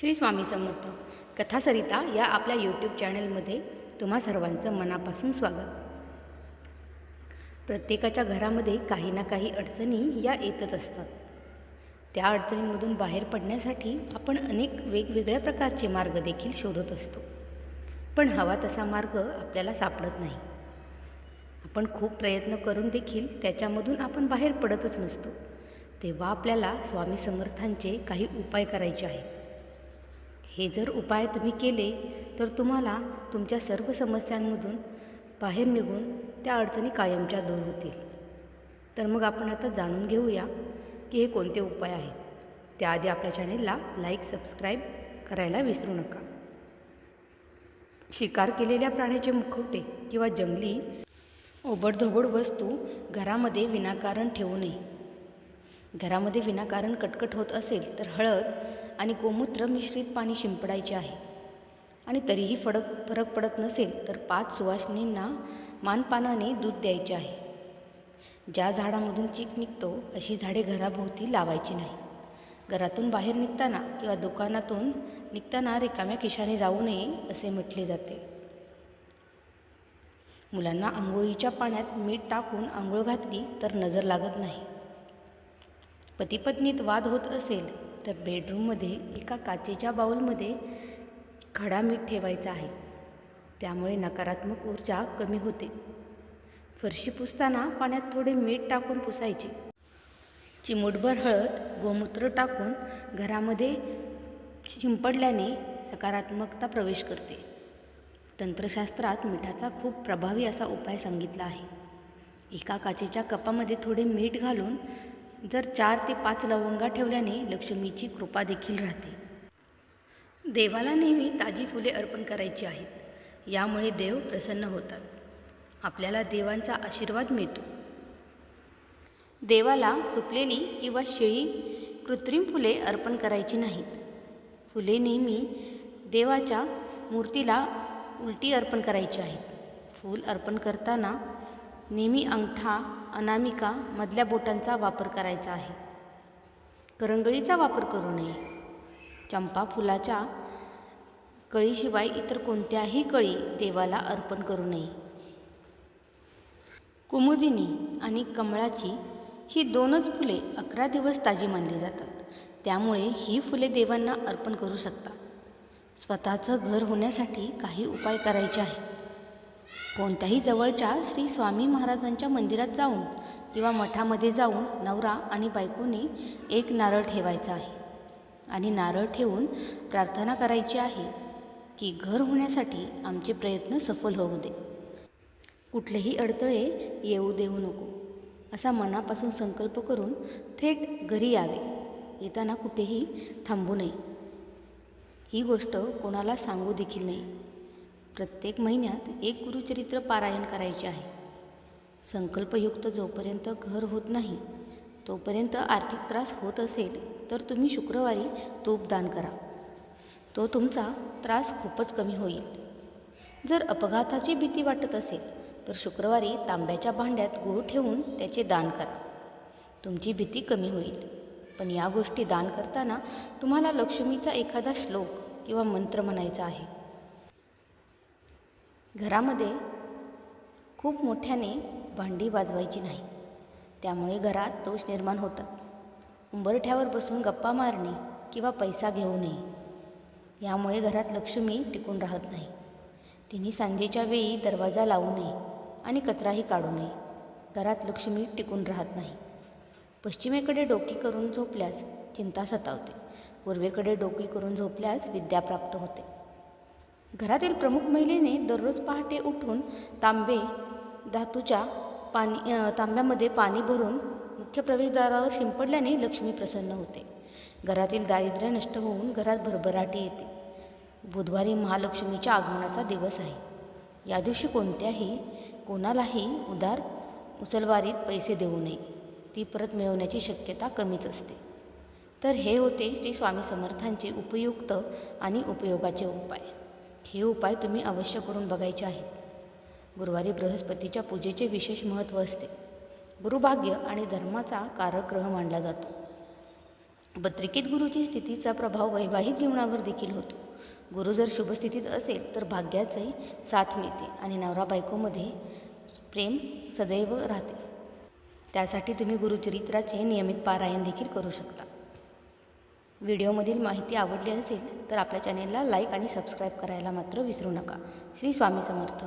श्री स्वामी समर्थ. कथासरिता या आपल्या यूट्यूब चॅनलमध्ये तुम्हा सर्वांचं मनापासून स्वागत. प्रत्येकाच्या घरामध्ये काही ना काही अडचणी या येतच असतात. त्या अडचणींमधून बाहेर पडण्यासाठी आपण अनेक वेगवेगळ्या प्रकारचे मार्ग देखील शोधत असतो. पण हवा तसा मार्ग आपल्याला सापडत नाही. आपण खूप प्रयत्न करून देखील त्याच्यामधून आपण बाहेर पडतच नसतो. तेव्हा आपल्याला स्वामी समर्थांचे काही उपाय करायचे आहेत. हे जर उपाय तुम्ही केले तर तुम्हाला तुमच्या सर्व समस्यांमधून बाहेर निघून त्या अडचणी कायमच्या दूर होतील. तर मग आपण आता जाणून घेऊया की हे कोणते उपाय आहेत. त्याआधी आपल्या चॅनेलला लाईक सबस्क्राईब करायला विसरू नका. शिकार केलेल्या प्राण्याचे मुखवटे किंवा जंगली ओबडधोबड वस्तू घरामध्ये विनाकारण ठेवू नये. घरामध्ये विनाकारण कटकट होत असेल तर हळद आणि गोमूत्र मिश्रित पाणी शिंपडायचे आहे. आणि तरीही फरक फरक पडत नसेल तर पाच सुवासिनींना मानपानाने दूध द्यायचे आहे. ज्या झाडामधून चीक निघतो अशी झाडे घराभोवती लावायची नाही. घरातून बाहेर निघताना किंवा दुकानातून निघताना रिकाम्या खिशाने जाऊ नये असे म्हटले जाते. मुलांना आंघोळीच्या पाण्यात मीठ टाकून आंघोळ घातली तर नजर लागत नाही. पतीपत्नीत वाद होत असेल तर बेडरूममध्ये एका काचेच्या बाऊलमध्ये खडा मीठ ठेवायचा आहे. त्यामुळे नकारात्मक ऊर्जा कमी होते. फरशी पुसताना पाण्यात थोडे मीठ टाकून पुसायचे. चिमूटभर हळद गोमूत्र टाकून घरामध्ये शिंपडल्याने सकारात्मकता प्रवेश करते. तंत्रशास्त्रात मिठाचा खूप प्रभावी असा उपाय सांगितला आहे. एका काचेच्या कपामध्ये थोडे मीठ घालून जर चार ते पाच लवंगा ठेवल्याने लक्ष्मीची कृपा देखील राहते. देवाला नेहमी ताजी फुले अर्पण करायची आहेत. यामुळे देव प्रसन्न होतात. आपल्याला देवांचा आशीर्वाद मिळतो. देवाला सुकलेली किंवा शिळी कृत्रिम फुले अर्पण करायची नाहीत. फुले नेहमी देवाच्या मूर्तीला उलटी अर्पण करायची आहेत. फूल अर्पण करताना नेहमी अंगठा अनामिका मधल्या बोटांचा वापर करायचा आहे. करंगळीचा वापर करू नये. चंपा फुलाच्या कळीशिवाय इतर कोणत्याही कळी देवाला अर्पण करू नये. कुमुदिनी आणि कमळाची ही दोनच फुले अकरा दिवस ताजी मानली जातात. त्यामुळे ही फुले देवांना अर्पण करू शकता स्वतःचं घर होण्यासाठी काही उपाय करायचे आहे कोणत्याही जवळच्या श्री स्वामी महाराजांच्या मंदिरात जाऊन किंवा मठामध्ये जाऊन नवरा आणि बायकोने एक नारळ ठेवायचा आहे. आणि नारळ ठेवून प्रार्थना करायची आहे की घर होण्यासाठी आमचे प्रयत्न सफल होऊ दे. कुठलेही अडथळे येऊ देऊ नको. असा मनापासून संकल्प करून थेट घरी यावे. येताना कुठेही थांबू नये. ही गोष्ट कोणाला सांगू देखील नाही प्रत्येक महिन्यात एक गुरुचरित्र पारायण करायचे आहे. संकल्पयुक्त जोपर्यंत घर होत नाही तोपर्यंत आर्थिक त्रास होत असेल तर तुम्ही शुक्रवारी तूप दान करा. तो तुमचा त्रास खूपच कमी होईल. जर अपघाताची भीती वाटत असेल तर शुक्रवारी तांब्याच्या भांड्यात गूळ ठेवून त्याचे दान करा. तुमची भीती कमी होईल. पण या गोष्टी दान करताना तुम्हाला लक्ष्मीचा एखादा श्लोक किंवा मंत्र म्हणायचा आहे. घरामध्ये खूप मोठ्याने भांडी वाजवायची नाही. त्यामुळे घरात दोष निर्माण होतात. उंबरठ्यावर बसून गप्पा मारणे किंवा पैसा घेऊ नये यामुळे घरात लक्ष्मी टिकून राहत नाही. तिने सांजेच्या वेळी दरवाजा लावू नये आणि कचराही काढू नये. घरात लक्ष्मी टिकून राहत नाही. पश्चिमेकडे डोकी करून झोपल्यास चिंता सतावते. पूर्वेकडे डोकी करून झोपल्यास विद्या प्राप्त होते. घरातील प्रमुख महिलेने दररोज पहाटे उठून तांबे धातूच्या पाणी तांब्यामध्ये पाणी भरून मुख्य प्रवेशद्वारावर शिंपडल्याने लक्ष्मी प्रसन्न होते. घरातील दारिद्र्य नष्ट होऊन घरात भरभराटी येते. बुधवारी महालक्ष्मीच्या आगमनाचा दिवस आहे. या दिवशी कोणत्याही कोणालाही उदार उचलवारीत पैसे देऊ नये. ती परत मिळवण्याची शक्यता कमीच असते. तर हे होते श्री स्वामी समर्थांचे उपयुक्त आणि उपयोगाचे उपाय. हे उपाय तुम्ही अवश्य करून बघायचे आहेत. गुरुवारी बृहस्पतीच्या पूजेचे विशेष महत्त्व असते. गुरुभाग्य आणि धर्माचा कारक ग्रह मानला जातो. पत्रिकेत गुरुची स्थितीचा प्रभाव वैवाहिक जीवनावर देखील होतो. गुरु जर शुभस्थितीत असेल तर भाग्याचंही साथ मिळते आणि नवरा बायकोमध्ये प्रेम सदैव राहते. त्यासाठी तुम्ही गुरुचरित्राचे नियमित पारायण देखील करू शकता. व्हिडिओमधील माहिती आवडली असेल तर आपल्या चॅनेलला लाईक आणि सबस्क्राईब करायला मात्र विसरू नका. श्री स्वामी समर्थ.